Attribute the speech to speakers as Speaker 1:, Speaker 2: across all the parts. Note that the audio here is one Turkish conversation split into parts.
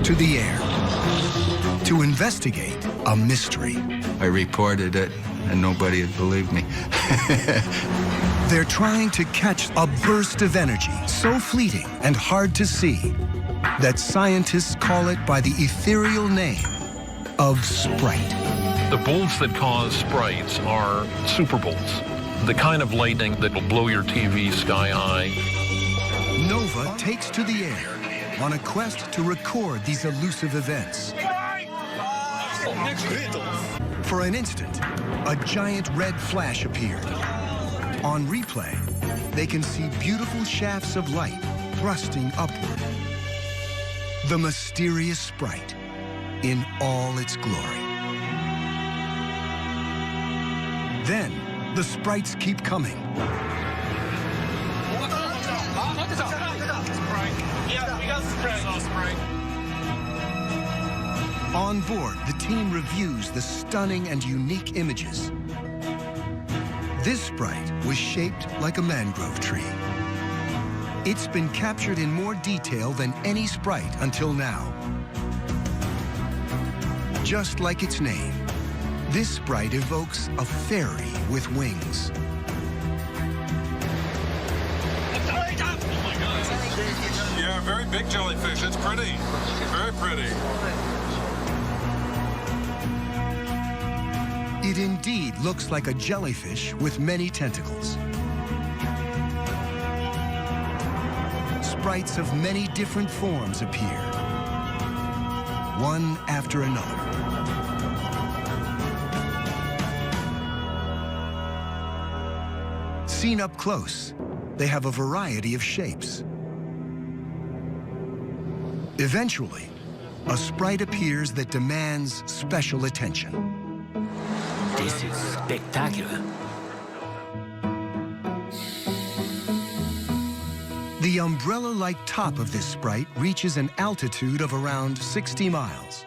Speaker 1: scientists to the air to investigate a mystery.
Speaker 2: I reported it, and nobody had believed me.
Speaker 1: They're trying to catch a burst of energy so fleeting and hard to see that scientists call it by the ethereal name of Sprite.
Speaker 3: The bolts that cause sprites are super bolts. The kind of lightning that will blow your TV sky high.
Speaker 1: Nova takes to the air on a quest to record these elusive events. For an instant, a giant red flash appeared. On replay, they can see beautiful shafts of light thrusting upward. The mysterious sprite in all its glory. Then, the sprites keep coming. On board, the team reviews the stunning and unique images. This sprite was shaped like a mangrove tree. It's been captured in more detail than any sprite until now. Just like its name, this sprite evokes a fairy with wings.
Speaker 4: Yeah, very big jellyfish. It's pretty. Very pretty.
Speaker 1: It indeed looks like a jellyfish with many tentacles. Sprites of many different forms appear, one after another. Seen up close, they have a variety of shapes. Eventually, a sprite appears that demands special attention.
Speaker 5: This is spectacular.
Speaker 1: The umbrella-like top of this sprite reaches an altitude of around 60 miles.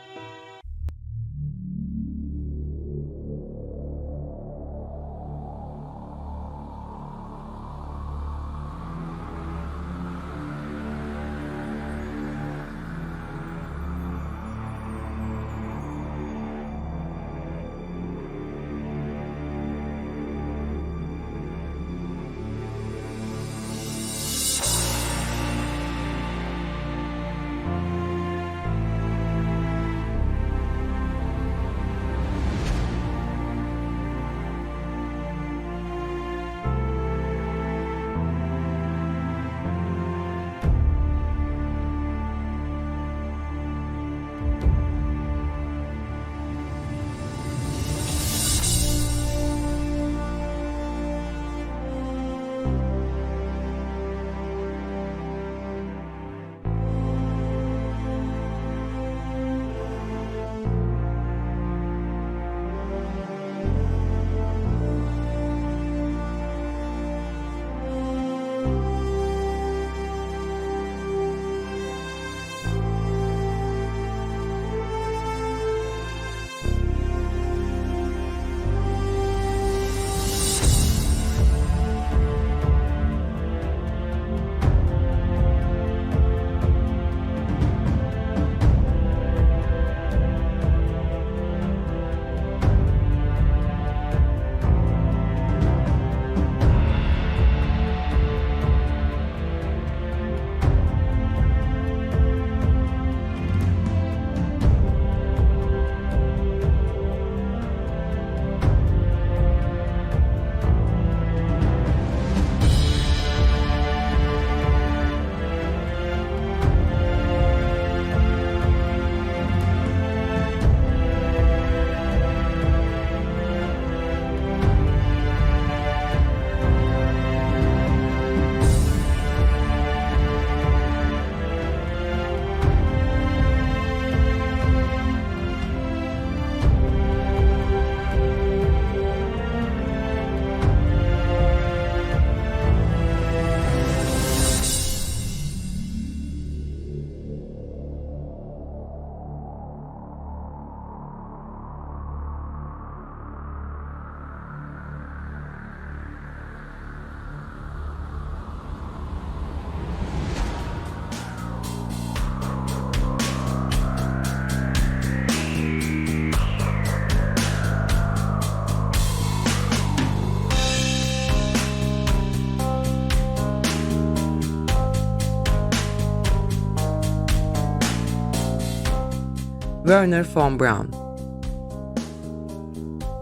Speaker 6: Werner von Braun.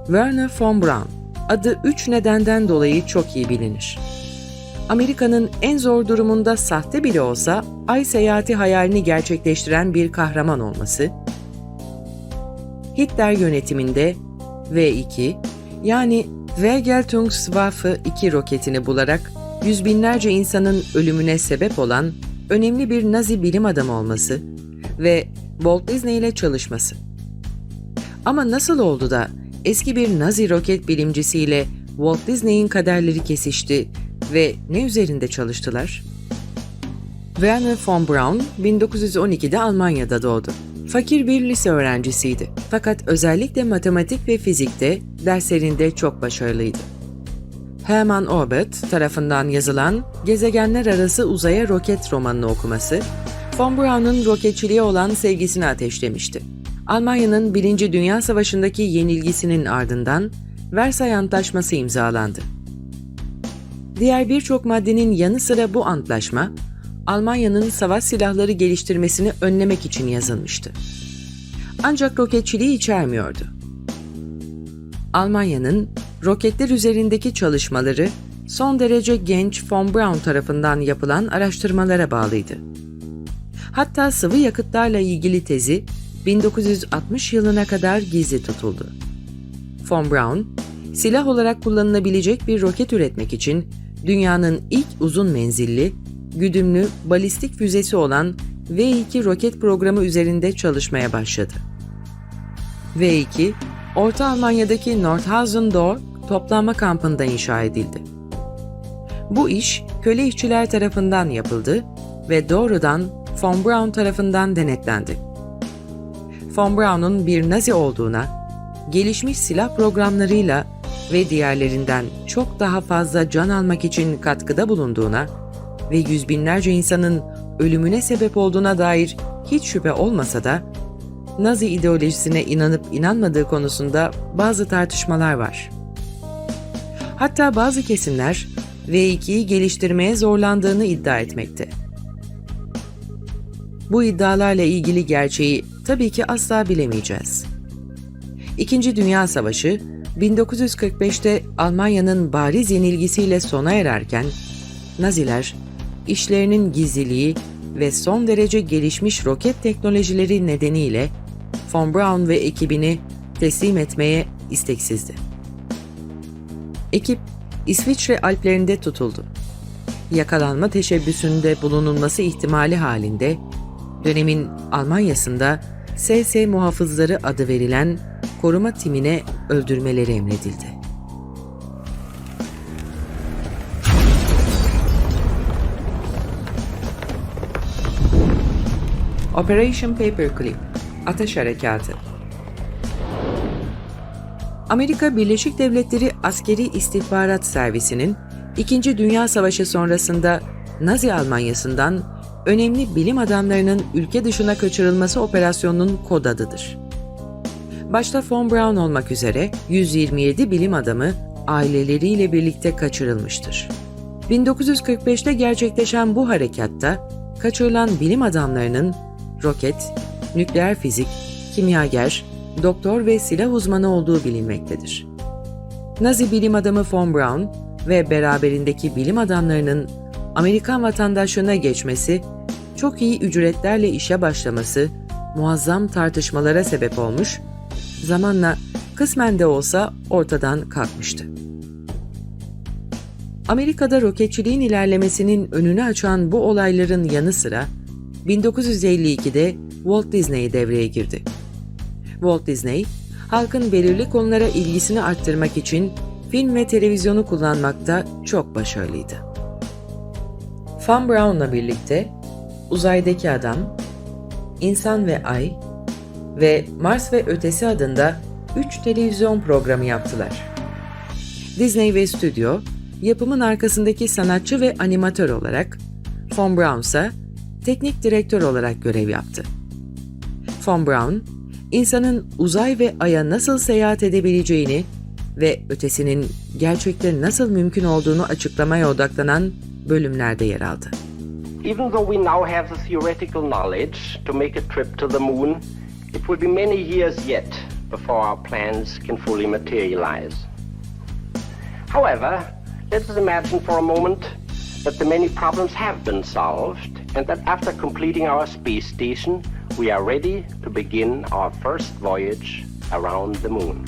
Speaker 6: Werner von Braun adı üç nedenden dolayı çok iyi bilinir. Amerika'nın en zor durumunda sahte bile olsa ay seyahati hayalini gerçekleştiren bir kahraman olması, Hitler yönetiminde V2 yani Vergeltungswaffe 2 roketini bularak yüz binlerce insanın ölümüne sebep olan önemli bir Nazi bilim adamı olması ve Walt Disney ile çalışması. Ama nasıl oldu da eski bir Nazi roket bilimcisiyle Walt Disney'in kaderleri kesişti ve ne üzerinde çalıştılar? Werner von Braun 1912'de Almanya'da doğdu. Fakir bir lise öğrencisiydi. Fakat özellikle matematik ve fizikte derslerinde çok başarılıydı. Hermann Orbit tarafından yazılan Gezegenler Arası Uzaya Roket romanını okuması, von Braun'un roketçiliğe olan sevgisini ateşlemişti. Almanya'nın Birinci Dünya Savaşı'ndaki yenilgisinin ardından Versay Antlaşması imzalandı. Diğer birçok maddenin yanı sıra bu antlaşma, Almanya'nın savaş silahları geliştirmesini önlemek için yazılmıştı. Ancak roketçiliği içermiyordu. Almanya'nın roketler üzerindeki çalışmaları son derece genç von Braun tarafından yapılan araştırmalara bağlıydı. Hatta sıvı yakıtlarla ilgili tezi 1960 yılına kadar gizli tutuldu. Von Braun, silah olarak kullanılabilecek bir roket üretmek için dünyanın ilk uzun menzilli, güdümlü balistik füzesi olan V2 roket programı üzerinde çalışmaya başladı. V2, Orta Almanya'daki Nordhausen Dorf toplanma kampında inşa edildi. Bu iş köle işçiler tarafından yapıldı ve doğrudan von Braun tarafından denetlendi. Von Braun'un bir Nazi olduğuna, gelişmiş silah programlarıyla ve diğerlerinden çok daha fazla can almak için katkıda bulunduğuna ve yüz binlerce insanın ölümüne sebep olduğuna dair hiç şüphe olmasa da Nazi ideolojisine inanıp inanmadığı konusunda bazı tartışmalar var. Hatta bazı kesimler V2'yi geliştirmeye zorlandığını iddia etmekte. Bu iddialarla ilgili gerçeği tabii ki asla bilemeyeceğiz. İkinci Dünya Savaşı 1945'te Almanya'nın bariz yenilgisiyle sona ererken Naziler işlerinin gizliliği ve son derece gelişmiş roket teknolojileri nedeniyle von Braun ve ekibini teslim etmeye isteksizdi. Ekip İsviçre Alplerinde tutuldu. Yakalanma teşebbüsünde bulunulması ihtimali halinde dönemin Almanya'sında SS muhafızları adı verilen koruma timine öldürmeleri emredildi. Operation Paperclip Ateş Harekatı Amerika Birleşik Devletleri Askeri İstihbarat Servisi'nin İkinci Dünya Savaşı sonrasında Nazi Almanyası'ndan önemli bilim adamlarının ülke dışına kaçırılması operasyonunun kod adıdır. Başta von Braun olmak üzere 127 bilim adamı aileleriyle birlikte kaçırılmıştır. 1945'te gerçekleşen bu harekatta kaçırılan bilim adamlarının roket, nükleer fizik, kimyager, doktor ve silah uzmanı olduğu bilinmektedir. Nazi bilim adamı von Braun ve beraberindeki bilim adamlarının Amerikan vatandaşlığına geçmesi, çok iyi ücretlerle işe başlaması muazzam tartışmalara sebep olmuş, zamanla kısmen de olsa ortadan kalkmıştı. Amerika'da roketçiliğin ilerlemesinin önünü açan bu olayların yanı sıra 1952'de Walt Disney devreye girdi. Walt Disney, halkın belirli konulara ilgisini arttırmak için film ve televizyonu kullanmakta çok başarılıydı. Von Braun'la birlikte Uzaydaki Adam, İnsan ve Ay ve Mars ve Ötesi adında 3 televizyon programı yaptılar. Disney ve stüdyo, yapımın arkasındaki sanatçı ve animatör olarak, Von Braun ise teknik direktör olarak görev yaptı. Von Braun, insanın uzay ve aya nasıl seyahat edebileceğini ve ötesinin gerçekte nasıl mümkün olduğunu açıklamaya odaklanan bölümlerde yer aldı.
Speaker 7: Even though we now have the theoretical knowledge to make a trip to the moon, It will be many years yet before our plans can fully materialize. However, let us imagine for a moment that the many problems have been solved and that after completing our space station, we are ready to begin our first voyage around the moon.